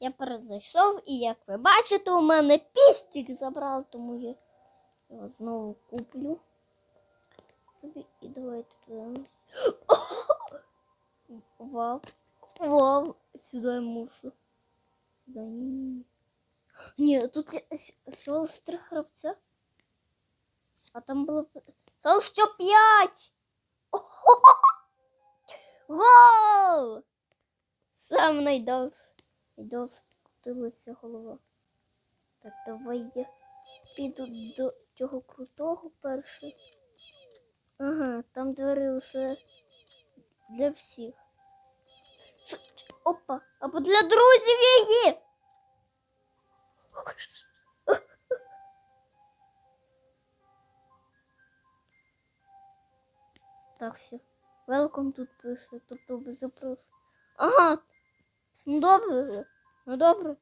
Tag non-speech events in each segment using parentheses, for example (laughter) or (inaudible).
Я перезайшов, і як ви бачите, у мене пістик забрав, тому я його знову куплю. Собі і давайте подивимось. (gasps) Вау. Вау. Сюди я мушу. Сюди ні. Ні, тут є с- три храбця. А там було всього що п'ять. (laughs) Гол! Сам найдов. Найдов крутилася голова. Так, давай я піду до цього крутого перше. Ага, там двері вже для всіх. Опа, або для друзів її. Так, все. Welcome тут пише, тобто без запросу. Ага. Ну добре. Ну добре.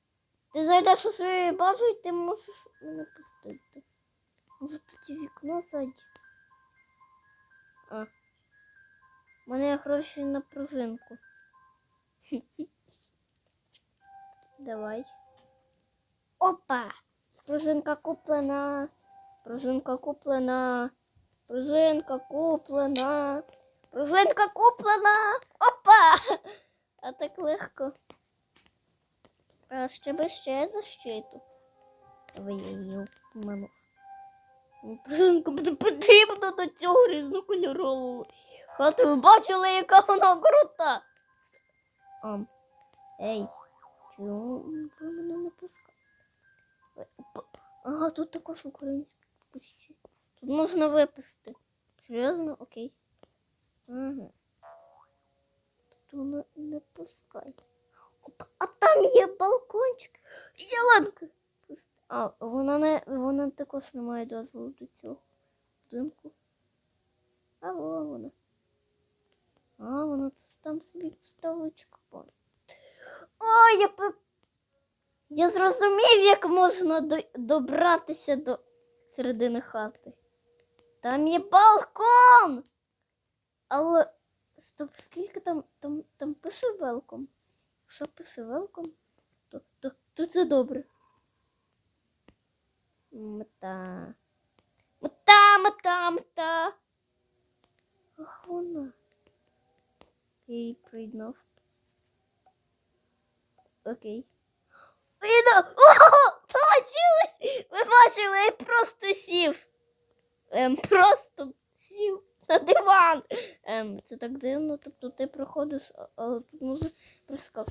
Ти зайдеш у свою базу і ти можеш мене пустити. Може тут і вікно ззаді. А. У мене гроші на пружинку. (laughs) Давай. Опа! Пружинка куплена. Пружинка куплена. Пружинка куплена. Пружинка куплена. Опа! (laughs) А так легко. А ще би ще защиту. Давай я її обману. Пружинка буде потрібна до цього різнокольорового. Хати ви бачили, яка вона крута. Ам. Ей, чому ви мене не пускаєте? Ага, тут також українські пусті. Тут можна виписати. Серйозно? Окей. Ага. Тут воно не пускай. А там є балкончик. Ялинка. А, вона не вона також не має дозволу до цього будинку. А во вона. А, вона там собі поставила чекпоінт. Ой, я по... Я зрозумів, як можна до... добратися до середини хати. Там є балкон. Але стоп, скільки там там, там пише велком? Якщо пише велком, то, то, то це добре. Мета. Мета, мета, мета. Ах, вона. Окей, приєднав. Окей. Приєднав! Ого! Получилось! Ви бачили, я просто сів. Ем, просто сів на диван. Ем, це так дивно, тобто ти проходиш, а- але тут може прискок.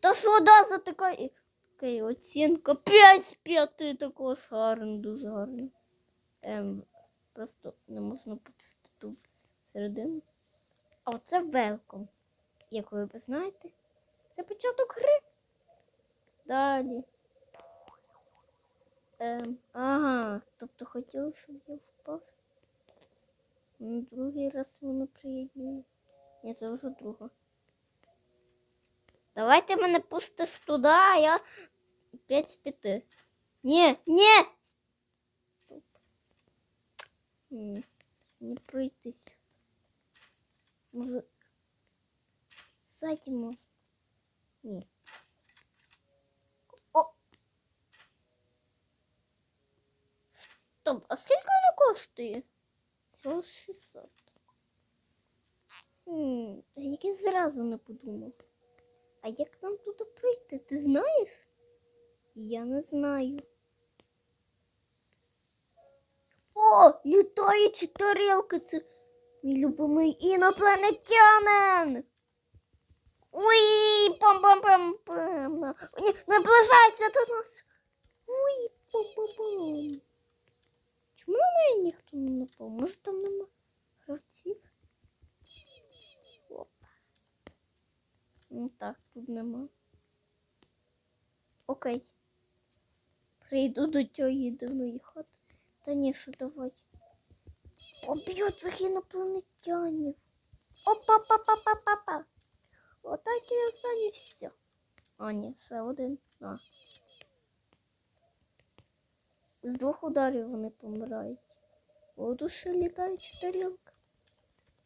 Та ж вода затикає. Окей, оцінка 5 з 5 також гарно, дуже гарно. Ем, просто не можна попустити ту всередину. А оце велком. Як ви знаєте, це початок гри. Далі. Ем, ага, тобто хотіла, щоб я впав. Ну, другий раз воно приєднує. Ні, це вже друга. Давайте мене пустиш туди, а я 5 з 5. Ні, ні! Стоп. Ні, не пройтись. Може. Ззаді може. Ні. О! Стоп, а скільки воно коштує? Всього 600. Хм, як я зразу не подумав. А як нам туди прийти, ти знаєш? Я не знаю. О, літаючі тарілки, це мій любимий інопланетянин. Уй, пам-пам-пам-пам. На- Ні, Наближається до нас. Уй, пам-пам-пам. Чому на неї ніхто не напав? Може там нема гравців? Опа. Ну так, тут нема. Окей. Прийду до тієї дивної хати. Та ні, що давай. Об'ють цих інопланетянів. Опа-па-па-па-па-па. Отак і останні все. А, ні, ще один. А. З двох ударів вони помирають. О, душі літаюча тарілка.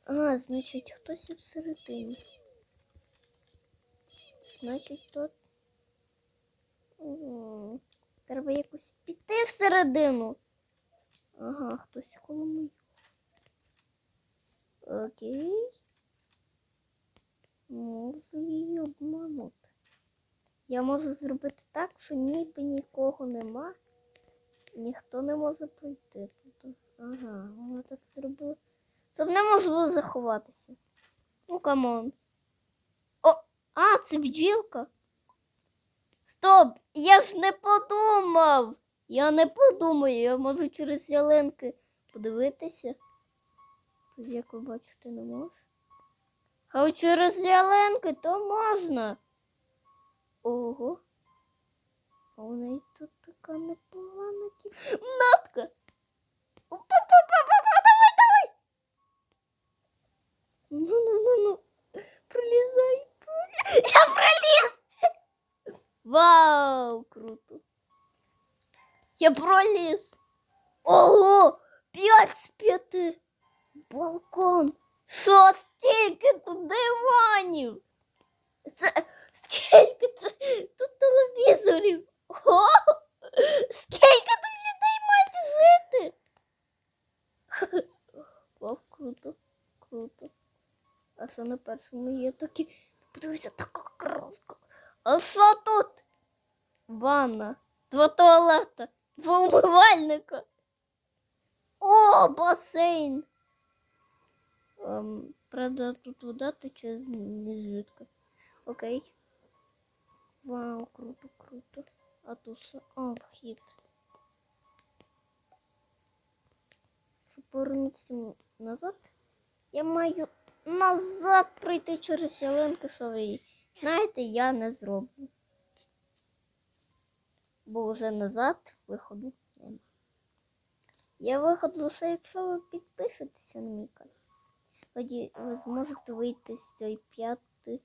А, значить, хтось і всередині. Значить, тут Треба якось піти всередину. Ага, хтось коло мене. Окей. Можу її обманути. Я можу зробити так, що ніби нікого нема. Ніхто не може пройти тут. Ага, вона так зробила. Тут неможливо заховатися. Ну, камон. О, а, це бджілка. Стоп! Я ж не подумав! Я не подумаю, я можу через ялинки подивитися. Тут, як ви бачите, не можу. А через ялинки то можна. Ого. А у неї тут така непогана кімнатка. Давай, давай. Ну-ну-ну-ну. Пролізай. пролізай. Я проліз. Вау, круто. Я проліз. Ого, п'ять з п'яти. Балкон. Що стільки тут диванів? Це скільки це тут телевізорів? О, скільки тут людей мають жити? Вау, круто, круто. А що на першому є такі. Подивися, така краска. А що тут? Ванна, два туалета, два умивальника. О, басейн. Ем, правда, тут вода тече не звідки. Окей. Вау, круто, круто. А тут вхід. Щоб повернутися назад, я маю назад пройти через ялинки сової. Знаєте, я не зроблю. Бо вже назад виходу нема. Я виход лише, якщо ви підпишетеся на мій канал. Тоді ви зможете вийти з цієї п'яти.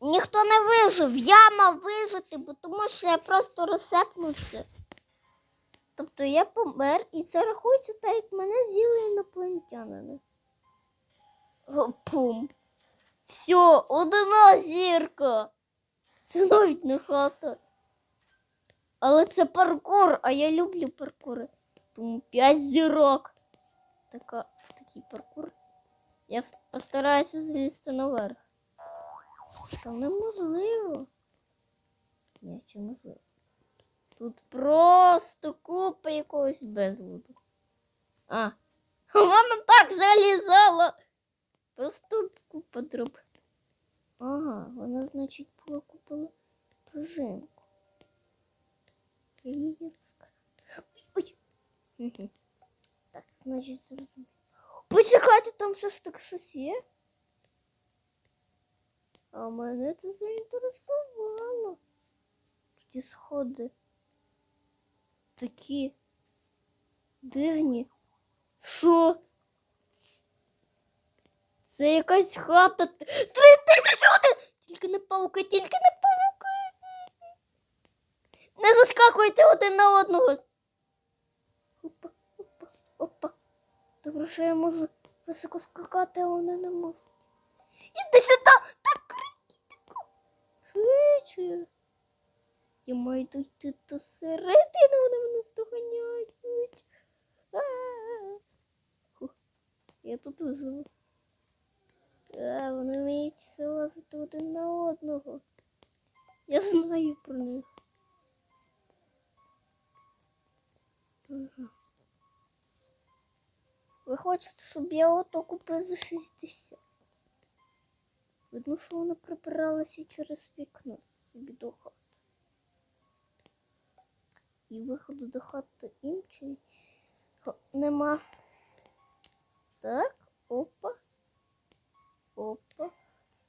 Ніхто не вижив. Я мав вижити, бо тому що я просто розсепнувся. Тобто я помер, і це рахується так, як мене з'їли інопланетянини. Пум. Все, одна зірка. Це навіть не хата. Але це паркур, а я люблю паркури. Тому 5 зірок. Така, такий паркур. Я постараюся залізти наверх. Там неможливо. Ні, чи можливо? Тут просто купа якогось безлуду. А, вона так залізала. Просто купа дроб. Ага, вона, значить, була купила пружинку. Я. Ой. Так, значить, зрозуміло. Почекайте, там все ж таки щось є. А мене це заінтересувало. Тоді сходи. Такі дивні. Що? Це якась хата. Три тисячі! Тільки не пауки, тільки не пауки. Не заскакуйте один на одного. Опа, опа, опа. Добре, що я можу високо скакати, а вони не можуть. Іди сюди! Так. Я маю дійти до середини, вони мене здоганяють. Я тут виживу. А, вони вміють залазити один на одного. Я знаю про них. Ви хочете, щоб я ото купив за 60? Видно, що вона прибиралася через вікно до хати. І виходу до хати інший нема. Так, опа. Опа.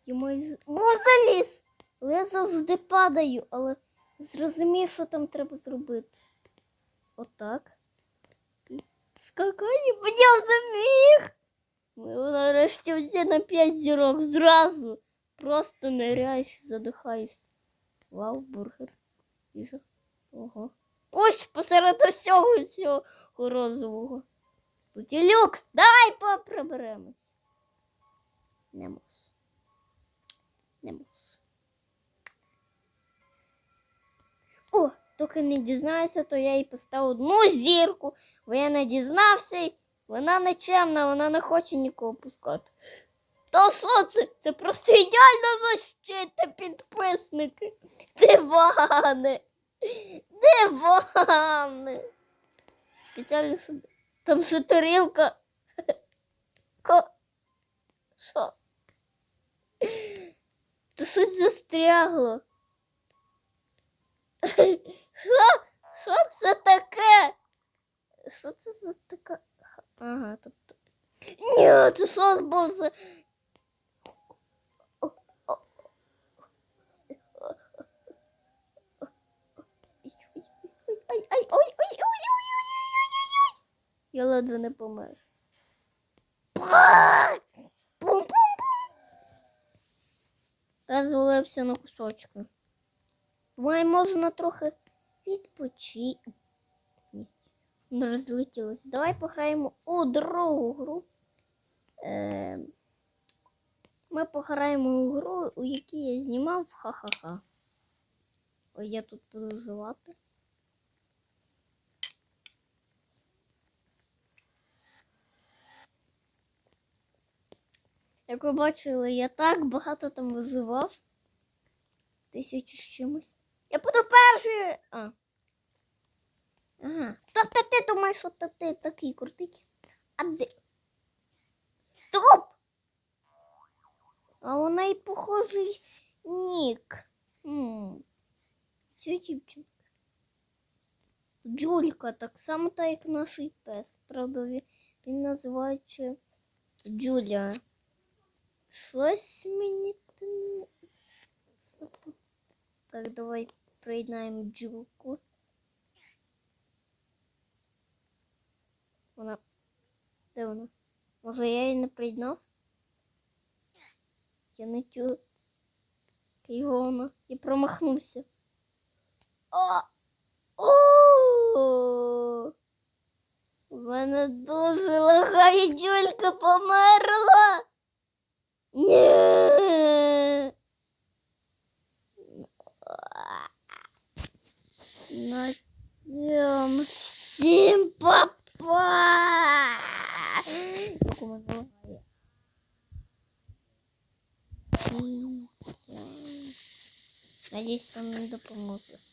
Маю... О, заліз! Я завжди падаю, але зрозумів, що там треба зробити. Отак. І скакаю, бо я заміг. Ми нарешті всі на п'ять зірок зразу. Просто ниряєш, задихаєшся. Вау, бургер. Їжа. Ого. Ось посеред усього цього розового. Тут і люк. Давай поприберемось. Не можу. Не можу. поки не дізнається, то я їй поставив одну зірку, бо я не дізнався, вона нечемна, вона не хоче нікого пускати. Та що це? Це просто ідеальна защита, підписники. Дивани. Дивани. Спеціально собі. Там ще тарілка. Ко... Що? То щось застрягло. Що? Що це таке? Що це за така? Ага, тобто. Ні, це сос був за. Я ледве не помер. Розвалився на кусочки. Думаю, можна трохи відпочити. Розлетілось. Давай пограємо у другу гру. Е, ми пограємо у гру, у якій я знімав ха-ха-ха. Ой, я тут буду вживати. Як ви бачили, я так багато там виживав. Тисячу з чимось. Я буду перший. А. Ага. Та та ти думаєш, що та ти такий крутий. А де? Стоп! А у неї похожий нік. Це дівчинка. Джулька, так само так як наш пес. Правда, він, називається Джуля. Щось мені Так, давай приєднаємо джулку. Вона. Де вона? Може я її не приєднав? Я не тю. Кайгона. І промахнувся. О! О! У мене дуже лагає джулька померла. Ні. На цьому всім папа. Надеюсь, он мне поможет.